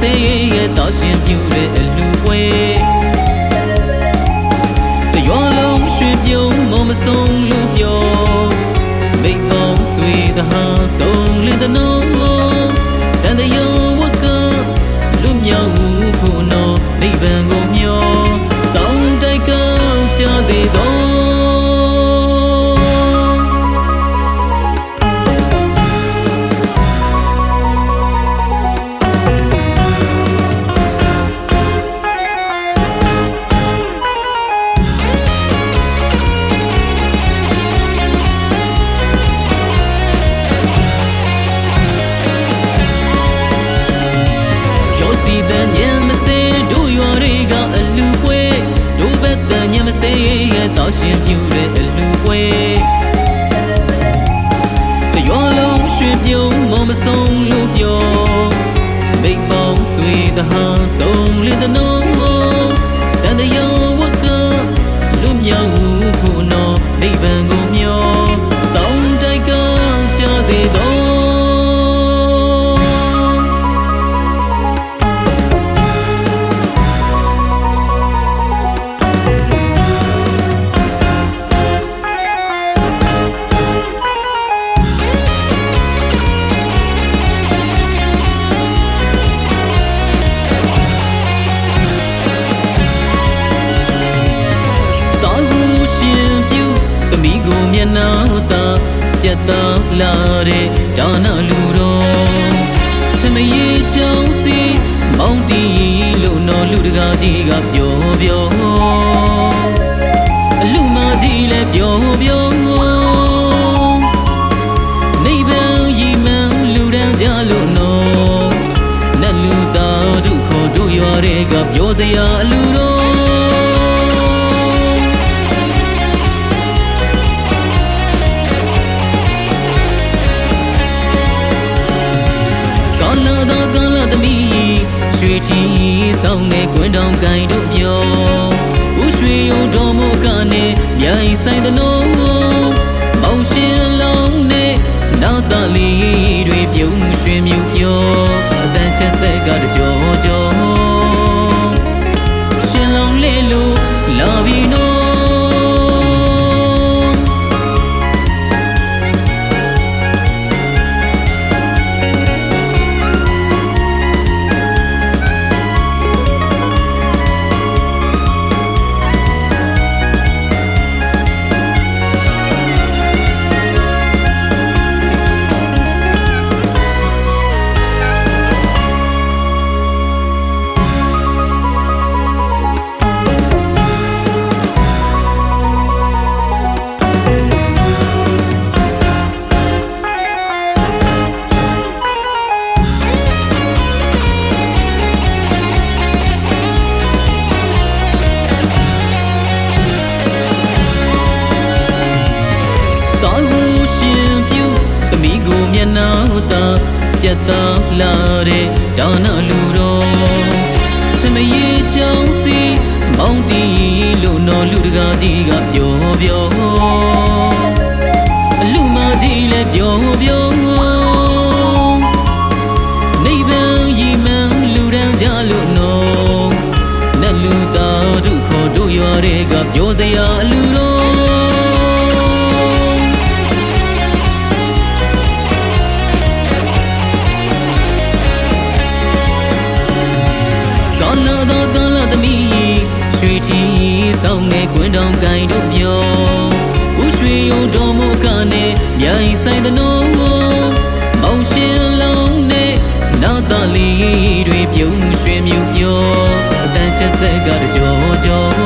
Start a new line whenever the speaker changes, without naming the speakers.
စေရဲ့တောက်ရှင်ပြူတဲ့အလူပွဲတရွာလုံးရွှေပြုံးမမဆုံးလူပြောမိတ်ပေါင်းဆွေသဟာဆုံးလင်းတဲ့နိုးတန်တယောဝကလူမြောက်ဖို့နော်နိဗ္ဗာန်ကိုမျော ဆုံးလို့ပြောမိတ်ပေါင်းဆွေသဟာဆုံးလင်းတဲ့နိုးတန်တယောဝကလူမြောက်ဖို့နော်နိဗ္ဗာန်ကို ကိုမျက်နှာသာပြတ်သားလာတဲ့ဒါနလူတော်သမီးချောင်းစီမောင်တီလို့နော်လူတကာကြီးကပြောပြောအလူမကြီးလည်းပြောပြောနေပန်းရီမန်းလူတန်းကြလို့နော်နတ်လူသားတို့ခေါ်တို့ရွာတွေကပြောစရာအလူတော် င်တဲ့ကွင်းတောင်ကိုင်တို့ပြောဦးရွှေရုံတော်မူကနေမြိုင်ဆိုင်သနိုးမောင်ရှင်လုံးနဲ့နောက်သားလေးတွေပြုံးရွှေမြူပြောအတန်ချက်ဆက်ကတကြောကြော ရှင်ပြုသမီးကိုမျက်နှာသာပြတ်သားလာတဲ့ဒါနလူတော်သမီးချောင်းစီမောင်တီလို့နော်လူတကာကြီးကပြောပြောအလူမကြီးလည်းပြောပြောနေပန်းရီမန်းလူတန်းကြလို့နော်နတ်လူသားတို့ခေါ်တို့ရွာတွေကပြောစရာအလူ တဲ့ကွင်းတောင်ကိုင်တို့ပြောဦးရွှေရုံတော်မူကနေမြိုင်ဆိုင်သနိုးမောင်ရှင်လုံးနဲ့နောက်သားလေးတွေပြုံးရွှေမြူပြောအတန်ချက်ဆက်ကတကြောကြော